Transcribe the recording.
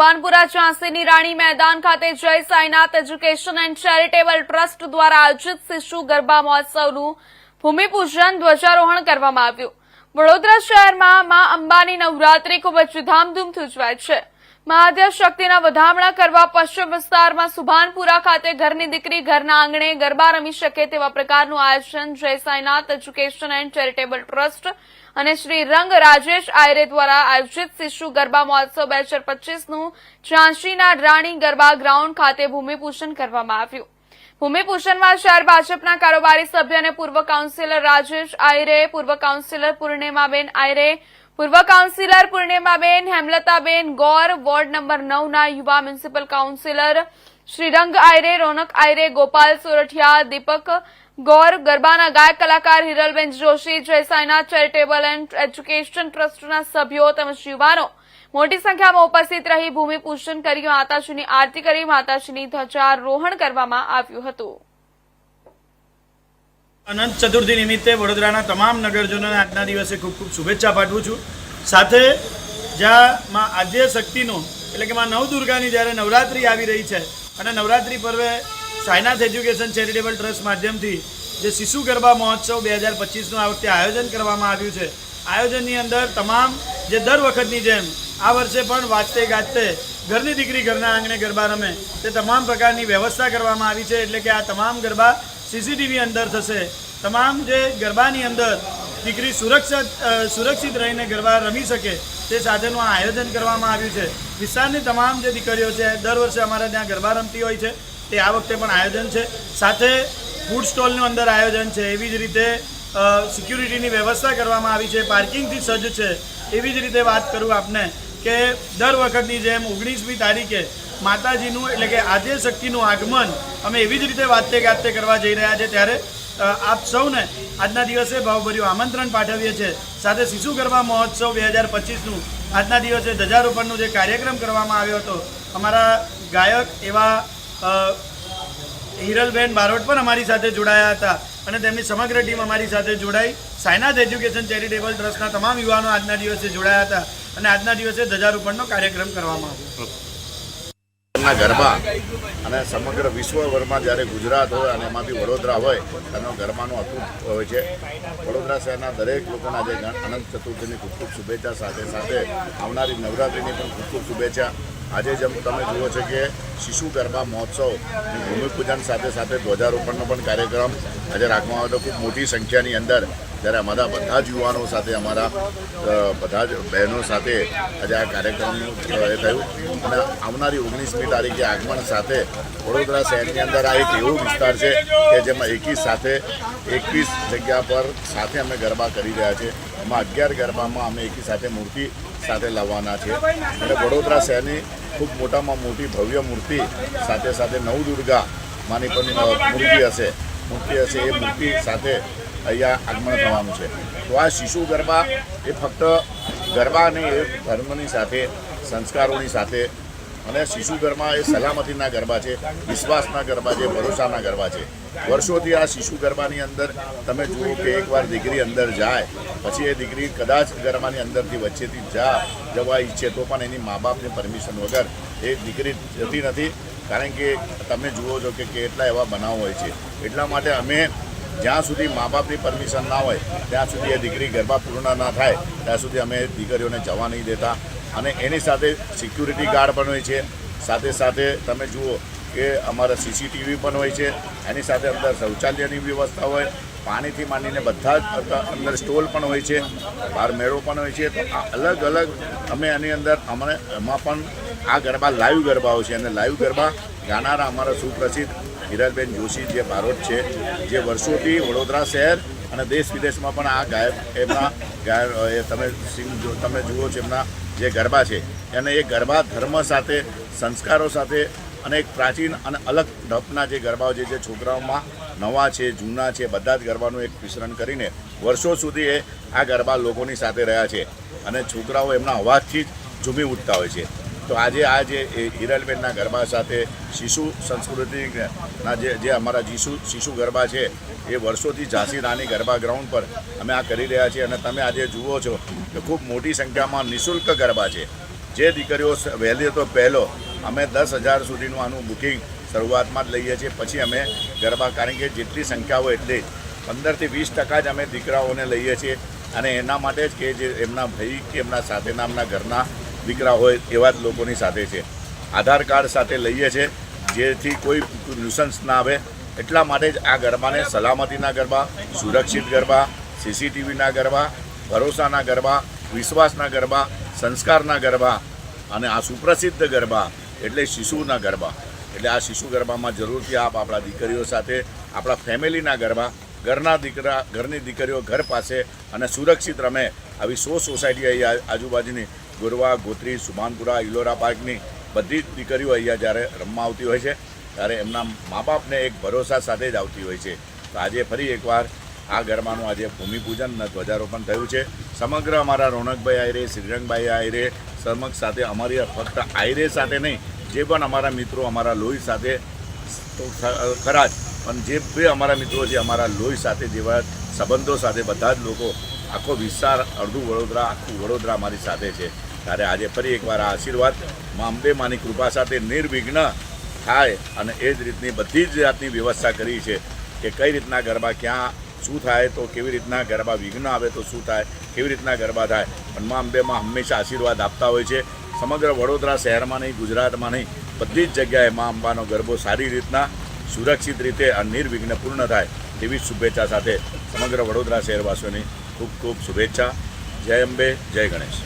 પાનપુરા ઝાંસીની રાણી મેદાન ખાતે Jai Sainath education and charitable trust દ્વારા આયોજિત શિશુ ગરબા મહોત્સવનું ભૂમિપૂજન ધ્વજારોહણ કરવામાં આવ્યું. વડોદરા શહેરમાં મા અંબાની નવરાત્રી ખૂબ જ ધામધૂમથી ઉજવાય છે. મહાદેવ શક્તિના વધામણા કરવા પશ્ચિમ વિસ્તારમાં સુભાનપુરા ખાતે ઘરની દીકરી, ઘરના આંગણે ગરબા રમી શકે તેવા પ્રકારનું આયોજન Jai Sainath education and charitable trust અને શ્રી રંગ રાજેશ આયરે દ્વારા આયોજિત શિશુ ગરબા મહોત્સવ બે હજાર પચીસનું ઝાંસીના રાણી ગરબા ગ્રાઉન્ડ ખાતે ભૂમિપૂજન કરવામાં આવ્યું. ભૂમિપૂજનમાં શહેર ભાજપના કારોબારી સભ્ય અને પૂર્વ કાઉન્સિલર રાજેશ આયરે, પૂર્વ કાઉન્સિલર પૂર્ણિમાબેન આયરે પૂર્વ councillor Purnimaben, Hemlataben Gor, ward number નવના યુવા મ્યુનિસિપલ કાઉન્સિલર શ્રીરંગ આયરે, રોનક આયરે, ગોપાલ સોરઠિયા, દીપક ગોર, ગરબાના ગાયક, કલાકાર હિરલબેન જોશી જય સાઈનાથ ચેરિટેબલ એન્ડ એજ્યુકેશન ટ્રસ્ટના સભ્યો તેમજ યુવાનો. મોટી સંખ્યામાં ઉપસ્થિત રહી ભૂમિપૂજન કરી માતાજીની આરતી કરી માતાજીની ધ્વજારોહણ કરવામાં આવ્યું હતું. અનંત ચતુર્થી નિમિત્તે વડોદરાના તમામ નગરજનોને આજના દિવસે ખૂબ ખૂબ શુભેચ્છા પાઠવું છું. સાથે જ્યાં માં આદ્ય શક્તિનો, એટલે કે માં નવદુર્ગાની જ્યારે નવરાત્રિ આવી રહી છે, અને નવરાત્રિ પર્વે સાયનાથ એજ્યુકેશન ચેરિટેબલ ટ્રસ્ટ માધ્યમથી જે શિશુ ગરબા મહોત્સવ બે હજાર પચીસનું આ વખતે આયોજન કરવામાં આવ્યું છે, આયોજનની અંદર તમામ જે દર વખતની જેમ આ વર્ષે પણ વાંચતે ગાજતે ઘરની દીકરી ઘરના આંગણે ગરબા રમે, તે તમામ પ્રકારની વ્યવસ્થા કરવામાં આવી છે, એટલે કે આ તમામ ગરબા સીસીટીવી અંદર થશે. તમામ જે ગરબાની અંદર દીકરી સુરક્ષિત સુરક્ષિત રહીને ગરબા રમી શકે તે સાધનનું આયોજન કરવામાં આવ્યું છે. વિસ્તારની તમામ જે દીકરીઓ છે, દર વર્ષે અમારે ત્યાં ગરબા રમતી હોય છે. તે આ વખતે પણ આયોજન છે. સાથે ફૂડ સ્ટોલનું અંદર આયોજન છે. એવી જ રીતે સિક્યુરિટીની વ્યવસ્થા કરવામાં આવી છે. પાર્કિંગથી સજ્જ છે. એવી જ રીતે વાત કરું આપને કે દર વખતની જેમ ઓગણીસમી તારીખે માતાજીનું એટલે કે આદ્ય શક્તિનું આગમન અમે એવી જ રીતે વાતે ગાતે કરવા જઈ રહ્યા છે ત્યારે આપ સૌને આજના દિવસે ભાવભર્યું આમંત્રણ પાઠવીએ છીએ. સાથે શિશુ ગરબા મહોત્સવ બે હજાર પચીસનું આજના દિવસે ધજારોપણનો જે કાર્યક્રમ કરવામાં આવ્યો હતો, અમારા ગાયક એવા હિરલબેન બારોટ પણ અમારી સાથે જોડાયા હતા અને તેમની સમગ્ર ટીમ અમારી સાથે જોડાઈ. સાયનાથ એજ્યુકેશન ચેરિટેબલ ટ્રસ્ટના તમામ યુવાનો આજના દિવસે જોડાયા હતા અને આજના દિવસે ધજારોપણનો કાર્યક્રમ કરવામાં આવ્યો. ના ગરબા અને સમગ્ર વિશ્વભરમાં જ્યારે ગુજરાત હોય અને એમાંથી વડોદરા હોય, એનો ગરબાનો અતૂટ હોય છે. વડોદરા શહેરના દરેક લોકોને આજે અનંત ચતુર્થીની ખૂબ ખૂબ શુભેચ્છા સાથે સાથે આવનારી નવરાત્રિની પણ ખૂબ ખૂબ શુભેચ્છા. આજે જેમ તમે જુઓ છો કે શિશુ ગરબા મહોત્સવની ભૂમિપૂજન સાથે સાથે ધ્વજારોપણનો પણ કાર્યક્રમ આજે રાખવામાં આવ્યો હતો. ખૂબ મોટી સંખ્યાની અંદર જ્યારે અમારા બધા જ યુવાનો સાથે, અમારા બધા જ બહેનો સાથે આજે આ કાર્યક્રમનું એ થયું. અને આવનારી ઓગણીસમી તારીખે આગમન સાથે વડોદરા શહેરની અંદર આ એક એવો વિસ્તાર છે કે જેમાં એકી સાથે, એકવીસ જગ્યા પર સાથે અમે ગરબા કરી રહ્યા છીએ. એમાં અગિયાર ગરબામાં અમે એકી સાથે મૂર્તિ સાથે લાવવાના છે. અને વડોદરા શહેરની ખૂબ મોટામાં મોટી ભવ્ય મૂર્તિ સાથે સાથે નવદુર્ગા માની પણ મૂર્તિ હશે. મૂર્તિ હશે એ મૂર્તિ સાથે અહીંયા આગમન થવાનું છે. તો આ શિશુ ગરબા એ ફક્ત ગરબા અને એ ધર્મની સાથે, સંસ્કારોની સાથે અને શિશુ ગરબા એ સલામતીના ગરબા છે, વિશ્વાસના ગરબા છે, ભરોસાના ગરબા છે. વર્ષોથી આ શિશુ ગરબાની અંદર તમે જુઓ કે એકવાર દીકરી અંદર જાય, પછી એ દીકરી કદાચ ગરબાની અંદરથી વચ્ચેથી જા, જવા ઈચ્છે તો પણ એની મા બાપની પરમિશન વગર એ દીકરી જતી નથી. કારણ કે તમે જુઓ છો કે કેટલા એવા બનાવ હોય છે. એટલા માટે અમે જ્યાં સુધી મા બાપની પરમિશન ના હોય, ત્યાં સુધી એ દીકરી ગરબા પૂર્ણ ના થાય, ત્યાં સુધી અમે દીકરીઓને જવા નહીં દેતા. અને એની સાથે સિક્યુરિટી ગાર્ડ પણ હોય છે. સાથે સાથે તમે જુઓ કે અમારા સીસીટીવી પણ હોય છે. એની સાથે અંદર શૌચાલયની વ્યવસ્થા હોય. પાણીથી માંડીને બધા જ અંદર સ્ટોલ પણ હોય છે. બહાર મેળો પણ હોય છે. તો આ અલગ અલગ અમે એની અંદર અમને, એમાં પણ આ ગરબા લાઈવ ગરબાઓ છે. અને લાઈવ ગરબા ગાનારા અમારા સુપ્રસિદ્ધ હિરલબેન જોશી જે બારોટ છે, જે વર્ષોથી વડોદરા શહેર અને દેશ વિદેશમાં પણ આ ગાયક એમના ગાય, એ તમે સિંગ તમે જુઓ છો એમના જે ગરબા છે અને એ ગરબા ધર્મ સાથે, સંસ્કારો સાથે અને એક પ્રાચીન અને અલગ ઢપના જે ગરબાઓ છે, જે છોકરાઓમાં નવા છે, જૂના છે, બધા જ ગરબાનું એક મિશ્રણ કરીને વર્ષો સુધી એ આ ગરબા લોકોની સાથે રહ્યા છે અને છોકરાઓ એમના અવાજથી જ ઝૂમી ઉઠતા હોય છે. તો આજે આ જે હિરલબેનના ગરબા સાથે શિશુ સંસ્કૃતિના જે જે અમારા જીશુ શિશુ ગરબા છે, એ વર્ષોથી ઝાંસી રાની ગરબા ગ્રાઉન્ડ પર અમે આ કરી રહ્યા છીએ અને તમે આજે જુઓ છો કે ખૂબ મોટી સંખ્યામાં નિઃશુલ્ક ગરબા છે. જે દીકરીઓ વહેલી તો પહેલો, અમે દસ હજાર સુધીનું આનું બુકિંગ શરૂઆતમાં જ લઈએ છીએ, પછી અમે ગરબા, કારણ કે જેટલી સંખ્યા હોય એટલી પંદરથી વીસ ટકા જ અમે દીકરાઓને લઈએ છીએ અને એના માટે જ કે જે એમના ભાઈ કે એમના સાથેના એમના ઘરના દીકરા હોય એવા જ લોકોની સાથે છે. આધાર કાર્ડ સાથે લઈએ છીએ જેથી કોઈ ન્યુસન્સ ના આવે. એટલા માટે જ આ ગરબાને સલામતીના ગરબા, સુરક્ષિત ગરબા સીસીટીવીના ગરબા, ભરોસાના ગરબા, વિશ્વાસના ગરબા, સંસ્કારના ગરબા અને આ સુપ્રસિદ્ધ ગરબા એટલે શિશુના ગરબા. એટલે આ શિશુ ગરબામાં જરૂરથી આપ આપણા દીકરીઓ સાથે, આપણા ફેમિલીના ગરબા, ઘરના દીકરા, ઘરની દીકરીઓ ઘર પાસે અને સુરક્ષિત રમે. આવી સો સોસાયટી અહીં આજુબાજુની ગોરવા, ગોત્રી સુમાનપુરા ઇલોરા પાર્કની બધી જ દીકરીઓ અહીંયા જ્યારે રમવા આવતી હોય છે, ત્યારે એમના મા બાપને એક ભરોસા સાથે જ આવતી હોય છે. તો આજે ફરી એકવાર આ ગરબાનું આજે ભૂમિપૂજન અને ધ્વજારોપણ થયું છે. સમગ્ર અમારા રોનકભાઈ આયરે, શ્રીરંગભાઈ આયરે સમક્ષ સાથે અમારી ફક્ત આયરે સાથે નહીં, જે પણ અમારા મિત્રો અમારા લોહી સાથે ખરા જ પણ જે બે અમારા મિત્રો છે અમારા લોહી સાથે જેવા સંબંધો સાથે બધા જ લોકો, આખો વિસ્તાર અડધું વડોદરા, આખું વડોદરા અમારી સાથે છે. ત્યારે આજે ફરી એકવાર આ આશીર્વાદ મા અંબે માની કૃપા સાથે નિર્વિઘ્ન થાય અને એ જ રીતની બધી જ જાતની વ્યવસ્થા કરી છે કે કઈ રીતના ગરબા ક્યાં શું થાય, તો કેવી રીતના ગરબા વિઘ્ન આવે તો શું થાય, કેવી રીતના ગરબા થાય. પણ મા અંબેમાં હંમેશા આશીર્વાદ આપતા હોય છે. સમગ્ર વડોદરા શહેરમાં નહીં, ગુજરાતમાં નહીં, બધી જ જગ્યાએ મા અંબાનો ગરબો સારી રીતના સુરક્ષિત રીતે અને નિર્વિઘ્ન પૂર્ણ થાય તેવી શુભેચ્છા સાથે સમગ્ર વડોદરા શહેરવાસીઓની ખૂબ ખૂબ શુભેચ્છા. જય અંબે, જય ગણેશ.